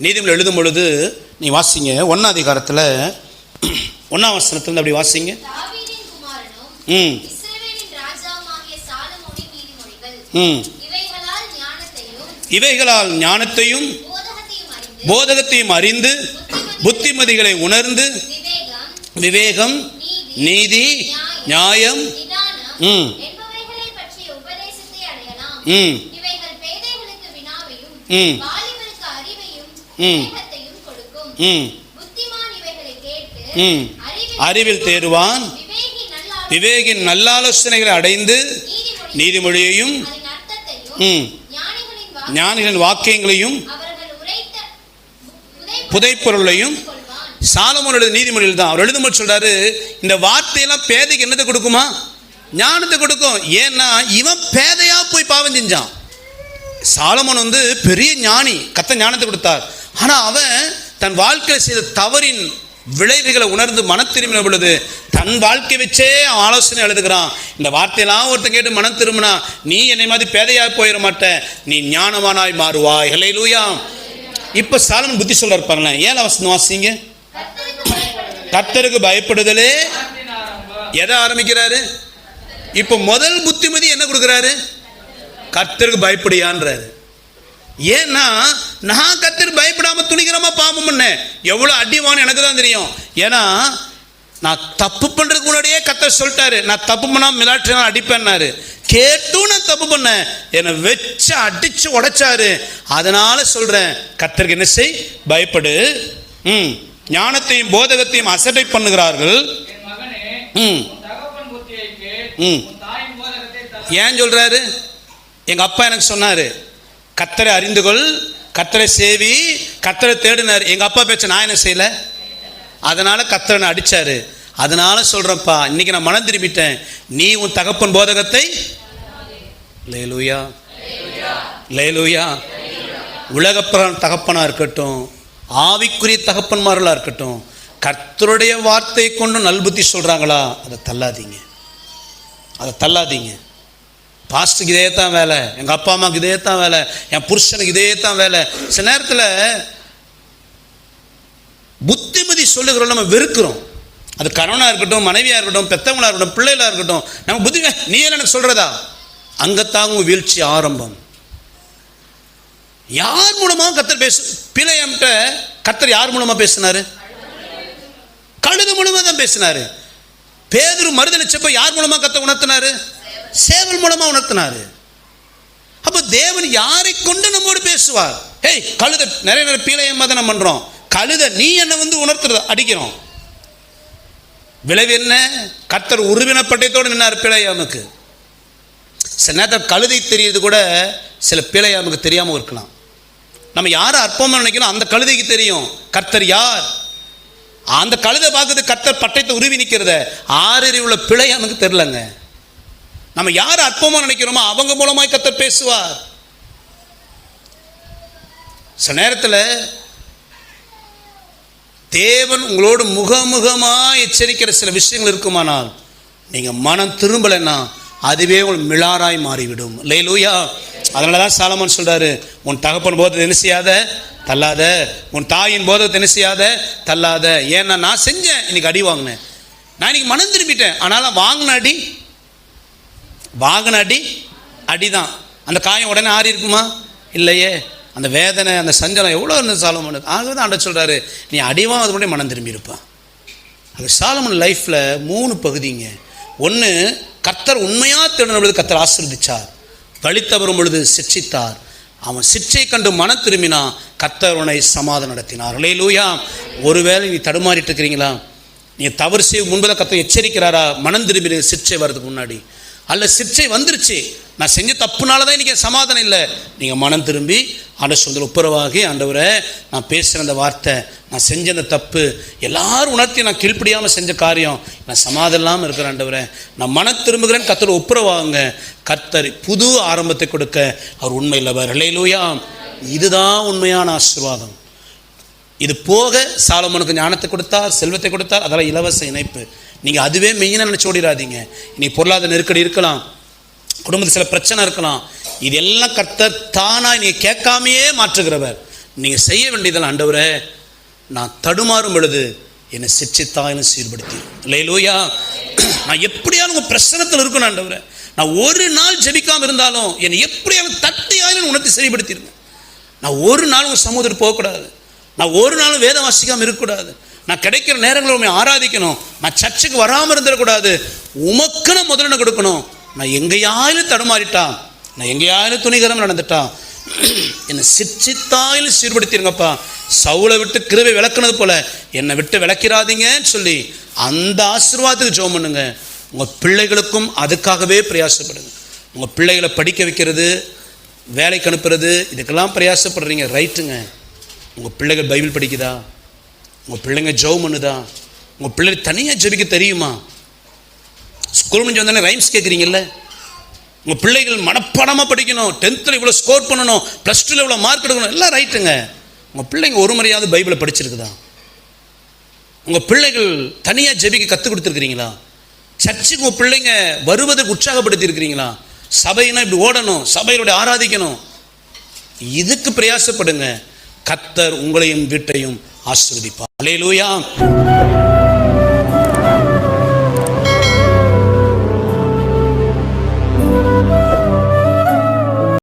நீதிமொழி எழுதும் பொழுது நீ வாசிங்க ஒன்றாம் அதிகாரத்தில் ஒன்றாம் வசனத்துல அப்படி வாசிங்க. ம். ம். இவைகளால் ஞானத்தையும் போதகத்தையும் அறிந்து புத்திமதிகளை உணர்ந்து விவேகம் நீதி நியாயம் ம். ம். ம். அறிவில் தேறுவான் விவேகி நல்ல விவேகின் நல்லாலோசனைகளை அடைந்து நீதிமொழி நீதிமொழியையும் ஞானிகளின் வாக்கு ஞானிகளின் வாக்கியங்களையும் புதைப்பொருளையும் கொள்வான். சாலமோன் எழுத நீதிமொழியில் தான். அவர் எழுதும்போது சொல்றாரு இந்த வார்த்தையெல்லாம் பேதைக்கு என்னத்தை கொடுக்குமா? ஞானத்தை கொடுக்கும். ஏன்னா இவன் பேதையா போய் பாவம் செஞ்சான். சாலமோன் வந்து பெரிய ஞானி கத்த ஞானத்தை கொடுத்தார். ஆனால் அவன் தன் வாழ்க்கையில் செய்த தவறின் விளைவுகளை உணர்ந்து மன திரும்பின பொழுது தன் வாழ்க்கை வச்சே அவன் ஆலோசனை எழுதுகிறான். இந்த வார்த்தையெல்லாம் ஒருத்தன் கேட்டு மனம் திரும்பினா நீ என்னை மாதிரி பேதையாக போயிட மாட்ட நீ ஞானவானாய் மாறுவாய். இல்லை லூயா இப்போ சாலமன் புத்தி சொல்ல இருப்பாங்களேன் ஏன் அவசரம் வாசிங்க? கத்தருக்கு பயப்படுதலே. எதை ஆரம்பிக்கிறாரு? இப்போ முதல் புத்திமதி என்ன கொடுக்குறாரு? கர்த்தருக்கு பயப்படியான்றாரு. ஏன்னா நான் கத்திர பயப்படாமல் துணிகரமா பாவம் பண்ணேன். எவ்வளோ அடிவான்னு எனக்கு தான் தெரியும். ஏன்னா நான் தப்பு பண்ணுறதுக்கு முன்னாடியே கத்த சொல்லிட்டாரு. நான் தப்பு பண்ணாமல் மிலாற்றி அடிப்பேன்னாரு. கேட்டும் நான் தப்பு பண்ணேன். என்னை வச்சு அடித்து உடைச்சாரு. அதனால் சொல்கிறேன் கர்த்தருக்கு என்ன செய்? பயப்படு. ம். ஞானத்தையும் போதகத்தையும் அசட்டை பண்ணுகிறார்கள். ம். ம். ஏன் சொல்கிறாரு எங்கள் அப்பா எனக்கு சொன்னார். கத்தரை அறிந்து கொள் கத்தரை சேவி கத்தரை தேடினார். எங்கள் அப்பா பேச்ச நான் என்ன செய்யலை? அதனால் கத்தரை அடித்தாரு அதனால சொல்கிறேன்ப்பா இன்னைக்கு நான் மனம் திரும்பிட்டேன். நீ உன் தகப்பன் போதகத்தை லேலூயா. லேலூயா. உலகப்புறம் தகப்பனாக இருக்கட்டும் ஆவிக்குரிய தகப்பன்மார்களாக இருக்கட்டும் கர்த்தருடைய வார்த்தை கொண்டு நல்புத்தி சொல்கிறாங்களா அதை தள்ளாதீங்க. அதை தள்ளாதீங்க. பாஸ்ட்டுக்கு இதே தான் வேலை எங்கள் அப்பா அம்மாவுக்கு இதே தான் வேலை என் புருஷனுக்கு இதே தான் வேலை. சில நேரத்தில் புத்திமதி சொல்லுகிறோம் நம்ம வெறுக்கிறோம். அது கணவனாக இருக்கட்டும் மனைவியாக இருக்கட்டும் பெத்தவங்களாக இருக்கட்டும் பிள்ளைகளாக இருக்கட்டும் நம்ம புத்தி நீ என்ன எனக்கு சொல்கிறதா அங்கத்தாங்க வீழ்ச்சி ஆரம்பம். யார் மூலமா கத்தர் பேசு பிள்ளையம்கிட்ட கத்தர் யார் மூலமா பேசினார்? கழுது மூலமாக தான் பேசினாரு. பேதுரு மறுதளிச்சப்ப யார் மூலமாக கத்த உணர்த்தினாரு? சேவல் மூலமாக உணர்த்தினாரு. அப்போ தேவன் யாரை கொண்டு நம்மோடு பேசுவார்? ஹேய் கழுத நிறைய நேரம் பீலையம்மா தான் நம்ம கழுத நீ என்ன வந்து உணர்த்துறத அடிக்கிறோம். விளைவு என்ன? கத்தர் உருவினப்பட்டத்தோடு நின்னார் பிழையாமுக்கு சில நேரத்தில் கழுதை தெரியுது கூட சில பிழையாமுக்கு தெரியாமல் இருக்கலாம். நம்ம யாரை அற்பமாக நினைக்கிறோம்? அந்த கழுதைக்கு தெரியும். கர்த்தர் யார்? அந்த கழுதை பார்க்குது கர்த்தர் பட்டயத்தை உருவி நிற்கிறத. ஆறறிவுள்ள பிழை நமக்கு தெரிலங்க நம்ம யார் அற்பமாக நினைக்கிறோமோ அவங்க மூலமாய் கர்த்தர் பேசுவார். சில நேரத்தில் தேவன் உங்களோடு முகமுகமாக எச்சரிக்கிற சில விஷயங்கள் இருக்குமானால் நீங்கள் மனம் திரும்பலைன்னா அதுவே உங்கள் மிளாராய் மாறிவிடும். லேலூயா அதனால தான் சாலமன் சொல்கிறாரு உன் தகப்பன் போதை என்ன செய்யாத? தள்ளாத. உன் தாயின் போதை என்ன செய்யாத? தள்ளாத. ஏன்னா நான் செஞ்சேன் இன்னைக்கு அடி வாங்கினேன். நான் இன்னைக்கு மனம் திரும்பிட்டேன். ஆனாலும் வாங்கின அடி வாகன அடி அடிதான். அந்த காயம் உடனே ஆறி இருக்குமா? இல்லையே. அந்த வேதனை அந்த சஞ்சலம் எவ்வளோ இருந்தது சாலமனுக்கு? ஆகவே தான் ஆண்ட சொல்கிறாரு நீ அடிவா அது முன்னாடி மனம் திரும்பி இருப்பான் அது சாலமன் லைஃப்பில் மூணு பகுதிங்க. ஒன்று கர்த்தர் உண்மையாக தேடின பொழுது கர்த்தர் ஆசீர்வதிச்சார். வழி தவறும் பொழுது சிக்ஷித்தார் அவன் சிற்றை கண்டு மனம் திரும்பினா கர்த்தர் சமாதம் நடத்தினார் நடத்தினார். லூயா ஒருவேளை நீ தடுமாறிட்டு இருக்கிறீங்களா? நீ தவறு செய்ய முன்பதாக கத்தை எச்சரிக்கிறாரா? மனம் திரும்பி சிற்றை வர்றதுக்கு முன்னாடி. அல்ல சிற்றை வந்துருச்சு. நான் செஞ்ச தப்புனால தான் இன்றைக்கி சமாதானம் இல்லை. நீங்கள் மனம் திரும்பி ஆண்ட சொந்த ஒப்புரவாகி ஆண்டவரை நான் பேசுகிற அந்த வார்த்தை நான் செஞ்ச அந்த தப்பு எல்லாரும் உணர்த்தி நான் கீழ்ப்படியாமல் செஞ்ச காரியம் நான் சமாதம் இல்லாமல் இருக்கிறேன் ஆண்டவரை. நான் மனம் திரும்புகிறேன்னு கத்தர் ஒப்புரவாங்க கத்தர் புது ஆரம்பத்தை கொடுக்க அவர் உண்மை இல்லவர். இல்லையிலூயா இதுதான் உண்மையான ஆசீர்வாதம். இது போக சாலமனுக்கு ஞானத்தை கொடுத்தார் செல்வத்தை கொடுத்தார் அதெல்லாம் இலவச இணைப்பு. நீங்கள் அதுவே மெயினாக நினச்சி ஓடிடாதீங்க இன்னைக்கு பொருளாதார நெருக்கடி இருக்கலாம். குடும்பத்தில் சில பிரச்சனை இருக்கலாம். இதெல்லாம் கர்த்தர் தானாக நீங்கள் கேட்காமையே மாற்றுகிறவர். நீங்கள் செய்ய வேண்டியதெல்லாம் ஆண்டவரே நான் தடுமாறும் பொழுது என்னை சிச்சித்தாயின்னு சீர்படுத்தி லேலூயா நான் எப்படியாவது உங்கள் பிரச்சனத்தில் இருக்கணும் ஆண்டவரே. நான் ஒரு நாள் ஜெபிக்காமல் இருந்தாலும் என்னை எப்படியாவது தட்டியாயிலும் உணர்த்தி சரிப்படுத்திருங்க நான் ஒரு நாள் உங்கள் சமூகத்துக்கு போகக்கூடாது. நான் ஒரு நாளும் வேதம் வாசிக்காமல் இருக்கக்கூடாது. நான் கிடைக்கிற நேரங்களில் உண்மை ஆராதிக்கணும். நான் சர்ச்சுக்கு வராமல் இருந்துடக்கூடாது உமக்கு நான் முதலிடம் கொடுக்கணும். நான் எங்கேயாயிலும் தடுமாறிட்டா நான் எங்கேயாயிலும் துணிகரம் நடந்துட்டா என்னை சிற்சித்தாயிலும் சீர்படுத்திருங்கப்பா. சவுளை விட்டு கிருவை விளக்குனது போல என்னை விட்டு விளக்கிறாதீங்கன்னு சொல்லி அந்த ஆசீர்வாதத்துக்கு ஜோம் பண்ணுங்க. உங்கள் பிள்ளைகளுக்கும் அதுக்காகவே பிரயாசப்படுங்க. உங்கள் பிள்ளைகளை படிக்க வைக்கிறது வேலைக்கு அனுப்புறது இதுக்கெல்லாம் பிரயாசப்படுறீங்க. ரைட்டுங்க. உங்கள் பிள்ளைகள் பைபிள் படிக்குதா? உங்கள் பிள்ளைங்க ஜெபம் பண்ணுதா? உங்கள் பிள்ளை தனியாக ஜெபிக்க தெரியுமா? ஸ்கூல் முடிஞ்சு வந்தானே ரைம்ஸ் கேட்குறீங்கல்ல உங்கள் பிள்ளைகள் மனப்பாடமாக படிக்கணும். டென்த்தில் இவ்வளோ ஸ்கோர் பண்ணணும். ப்ளஸ் டூவில் இவ்வளோ மார்க் எடுக்கணும். எல்லாம் ரைட்டுங்க உங்கள் பிள்ளைங்க ஒரு முறையாவது பைபிளை படிச்சிருக்குதா? உங்கள் பிள்ளைகள் தனியாக ஜெபிக்க கற்றுக் கொடுத்துருக்கிறீங்களா? சர்ச்சுக்கு உங்கள் பிள்ளைங்க வருவதற்கு உற்சாகப்படுத்தி இருக்கிறீங்களா சபைனா இப்படி ஓடணும். சபையிலுடைய ஆராதிக்கணும். இதுக்கு பிரயாசப்படுங்க. கத்தர் உங்களையும் வீட்டையும் ஆசிர்வதிப்பார். அல்லேலூயா